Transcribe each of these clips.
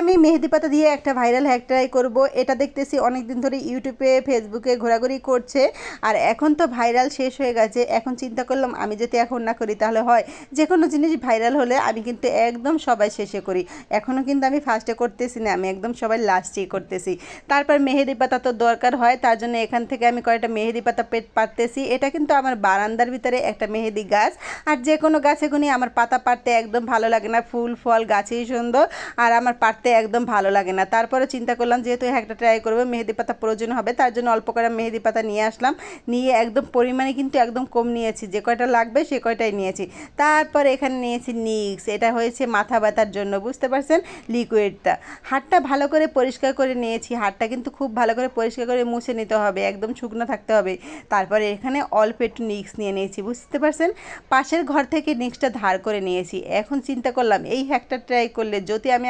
আমি মেহেদি পাতা দিয়ে একটা ভাইরাল হ্যাক ট্রাই করব। এটা দেখতেছি অনেক দিন ধরে ইউটিউবে ফেসবুকে ঘোরাঘুরি করছে। আর এখন তো ভাইরাল শেষ হয়ে গেছে। এখন চিন্তা করলাম, আমি যদি এখন না করি তাহলে হয়। যে কোনো জিনিস ভাইরাল হলে আমি কিন্তু একদম সবাই শেষে করি। এখনও কিন্তু আমি ফার্স্টে করতেছি না, আমি একদম সবাই লাস্টেই করতেছি। তারপর মেহেদি পাতা তো দরকার হয়, তার জন্য এখান থেকে আমি কয়েকটা মেহেদি পাতা পেট পারতেছি এটা কিন্তু আমার বারান্দার ভিতরে একটা মেহেদি গাছ। আর যে কোনো গাছে গুনি আমার পাতা পাড়তে একদম ভালো লাগে না। ফুল, ফল, গাছেই সুন্দর। আর আমার পারতে একদম ভালো লাগে না। তারপরে চিন্তা করলাম যেহেতু একটা ট্রাই করব, মেহেদি পাতা প্রয়োজন হবে, তার জন্য অল্প করে মেহেদি পাতা নিয়ে আসলাম। নিয়ে একদম পরিমাণে কিন্তু একদম কম নিয়েছি, যে কয়টা লাগবে সে কয়টাই নিয়েছি। তারপর এখানে নিয়েছি নিক্স এটা হয়েছে মাথা ব্যথার জন্য, বুঝতে পারছেন? লিকুইডটা হাতটা ভালো করে পরিষ্কার করে নিয়েছি হাতটা কিন্তু খুব ভালো করে পরিষ্কার করে মুছে নিতে হবে, একদম শুকনো থাকতে হবে। তারপরে এখানে অল্প একটু নিক্স নিয়ে নিয়েছি, বুঝতে পারছেন? পাশের ঘর থেকে নিক্সটা ধার করে নিয়েছি। এখন চিন্তা করলাম, এই হ্যাকটা ট্রাই করলে যদি আমি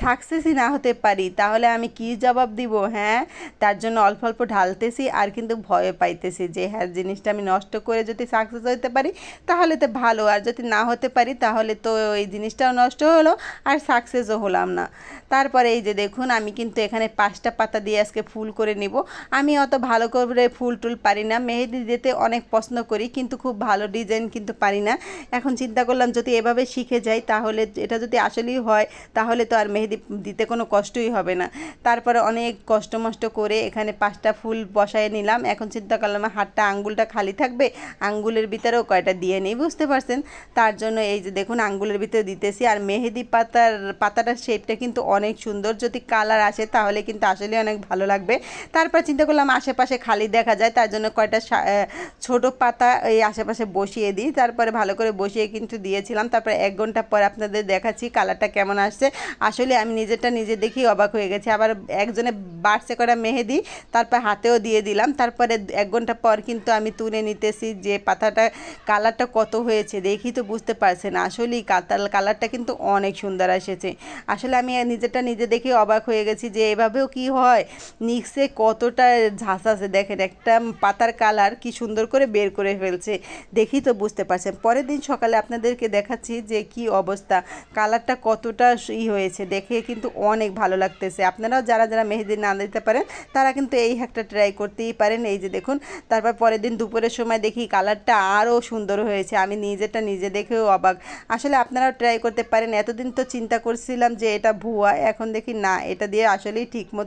সাকসেসই না হতে পারি, তাহলে আমি কি জবাব দিব হ্যাঁ? তার জন্য অল্প অল্প ঢালতেছি আর কিন্তু ভয় পাইতেছি যে হ্যাঁ জিনিসটা আমি নষ্ট করে যদি সাকসেস হতে পারি, তাহলে তো ভালো। আর যদি না হতে পারি, তাহলে তো এই জিনিসটাও নষ্ট হলো আর সাকসেসও হলাম না। তারপরে এই যে দেখুন, আমি কিন্তু এখানে পাঁচটা পাতা দিয়ে আজকে ফুল করে নিব। আমি অত ভালো করে ফুল টুল পারি না। মেহেদি দিতে অনেক পছন্দ করি, কিন্তু খুব ভালো ডিজাইন কিন্তু পারি না। এখন চিন্তা করলাম যদি এভাবে শিখে যাই, তাহলে এটা যদি আসলেই হয়, তাহলে তো আর মেহেদি দিতে কোনো কষ্টই হবে না। তারপরে অনেক কষ্ট মষ্ট করে এখানে পাঁচটা ফুল বসায় নিলাম। এখন চিন্তা করলাম হাতটা আঙ্গুলটা খালি থাকবে। আঙ্গুলের ভিতরেও কয়টা দিয়ে নেই, বুঝতে পারছেন? তার জন্য এই যে দেখুন, আঙ্গুলের ভিতরে দিতেছি। আর মেহেদি পাতার, পাতাটার শেপটা কিন্তু অনেক সুন্দর। যদি কালার আসে তাহলে কিন্তু আসলে অনেক ভালো লাগবে। তারপর চিন্তা করলাম আশেপাশে খালি দেখা যায়। তার জন্য কয়টা ছোট পাতা এই আশেপাশে বসিয়ে দিই। তারপরে ভালো করে বসিয়ে কিন্তু দিয়েছিলাম। তারপরে এক ঘণ্টা পর আপনাদের দেখাচ্ছি কালারটা কেমন আসছে। আসলে আমি নিজেরটা নিজে দেখেই অবাক হয়ে গেছি। আবার একজনে বাড়ছে করা মেহেদি, তারপর হাতেও দিয়ে দিলাম। তারপরে এক ঘণ্টা পর কিন্তু আমি তুলে নিতেছি যে পাতাটা, কালারটা কত হয়েছে দেখি তো বুঝতে পারছেন আসলেই কাতাল, কালারটা কিন্তু অনেক সুন্দর এসেছে। আসলে আমি নিজেরটা নিজে দেখে অবাক হয়ে গেছি যে এভাবেও কি হয়? নিক্সে কতটা ঝাঁস আছে দেখেন, একটা পাতার কালার কি সুন্দর করে বের করে ফেলছে। দেখি তো বুঝতে পারছেন। পরের দিন সকালে আপনাদেরকে দেখাচ্ছি যে কি অবস্থা। কালারটা কতটা ই হয়েছে দেখে কিন্তু অনেক ভালো লাগতেছে। আপনারাও যারা যারা মেহেদি না দিতে পারেন, তারা কিন্তু এই হ্যাকটা ট্রাই করতেই পারেন। এই যে দেখুন, তারপর পরের দিন দুপুরের সময় দেখি কালারটা আরও সুন্দর হয়েছে। আমি নিজেরটা নিজে দেখেও অবাক। আসলে আপনারাও ট্রাই করতে পারেন। এতদিন তো চিন্তা করছিলাম যে এটা ভুয়া, এখন দেখি না, এটা দিয়ে আসলেই ঠিক মতো